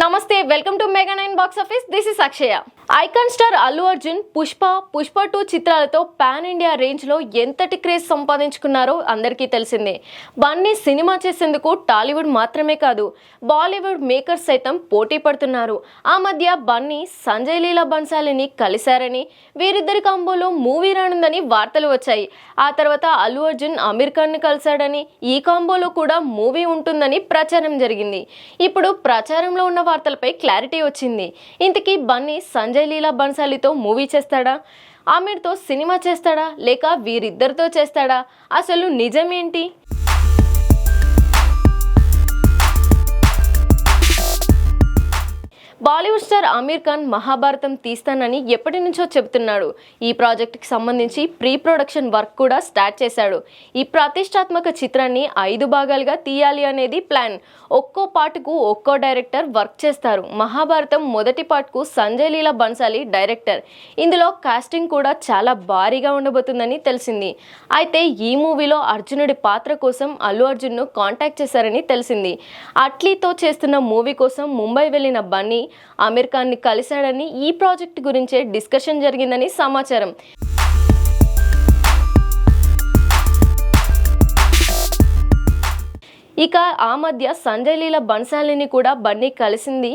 నమస్తే welcome to mega nine box office this is Akshaya icon star Allu Arjun Pushpa Pushpa two చిత్రాలతో pan India రేంజ్లో ఎంతటి craze సంపాదించుకున్నారో అందరికీ తెలిసిందే. Bunny cinema చేసేందుకు టాలీవుడ్ మాత్రమే కాదు బాలీవుడ్ మేకర్స్ సైతం పోటీ పడుతున్నారు. ఆ మధ్య బన్నీ సంజయ్ లీలా బన్సాలిని కలిశారని వీరిద్దరి కాంబోలో మూవీ రానుందని వార్తలు వచ్చాయి. ఆ తర్వాత అల్లు అర్జున్ అమీర్ ఖాన్ని కలిశాడని ఈ కాంబోలో కూడా మూవీ ఉంటుందని ప్రచారం జరిగింది. ఇప్పుడు ప్రచారంలో ఉన్న వార్తలపై క్లారిటీ వచ్చింది. ఇంతకీ బన్నీ సంజయ్ లీలా బన్సాలితో మూవీ చేస్తాడా? ఆమెతో సినిమా చేస్తాడా? లేక వీరిద్దరితో చేస్తాడా? అసలు నిజమేంటి? బాలీవుడ్ స్టార్ ఆమీర్ ఖాన్ మహాభారతం తీస్తానని ఎప్పటి నుంచో చెబుతున్నాడు. ఈ ప్రాజెక్టుకి సంబంధించి ప్రీ ప్రొడక్షన్ వర్క్ కూడా స్టార్ట్ చేశాడు. ఈ ప్రతిష్టాత్మక చిత్రాన్ని ఐదు భాగాలుగా తీయాలి అనేది ప్లాన్. ఒక్కో పాటుకు ఒక్కో డైరెక్టర్ వర్క్ చేస్తారు. మహాభారతం మొదటి పార్ట్కు సంజయ్ లీలా బన్సాలి డైరెక్టర్. ఇందులో కాస్టింగ్ కూడా చాలా భారీగా ఉండబోతుందని తెలిసింది. అయితే ఈ మూవీలో అర్జునుడి పాత్ర కోసం అల్లు అర్జున్ను కాంటాక్ట్ చేశారని తెలిసింది. అట్లీతో చేస్తున్న మూవీ కోసం ముంబై వెళ్ళిన బన్నీ అమీర్ ఖాన్ని కలిశాడని ఈ ప్రాజెక్ట్ గురించే డిస్కషన్ జరిగిందని సమాచారం. ఇక ఆ మధ్య సంజయ్ లీల బన్సాలిని కూడా బన్నీ కలిసింది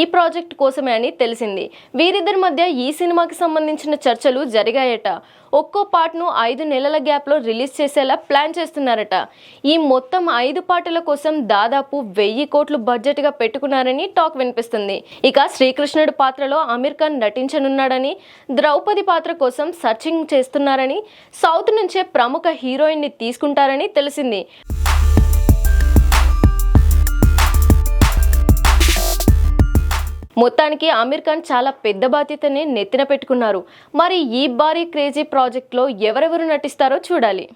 ఈ ప్రాజెక్ట్ కోసమే అని తెలిసింది. వీరిద్దరి మధ్య ఈ సినిమాకి సంబంధించిన చర్చలు జరిగాయట. ఒక్కో పాటను ఐదు నెలల గ్యాప్లో రిలీజ్ చేసేలా ప్లాన్ చేస్తున్నారట. ఈ మొత్తం ఐదు పాటల కోసం దాదాపు వెయ్యి కోట్లు బడ్జెట్గా పెట్టుకున్నారని టాక్ వినిపిస్తుంది. ఇక శ్రీకృష్ణుడి పాత్రలో అమీర్ ఖాన్ నటించనున్నాడని ద్రౌపది పాత్ర కోసం సర్చింగ్ చేస్తున్నారని సౌత్ నుంచే ప్రముఖ హీరోయిన్ని తీసుకుంటారని తెలిసింది. మొత్తానికి ఆమీర్ ఖాన్ చాలా పెద్ద బాధ్యతని నెత్తిన పెట్టుకున్నారు. మరి ఈ భారీ క్రేజీ ప్రాజెక్ట్లో ఎవరెవరు నటిస్తారో చూడాలి.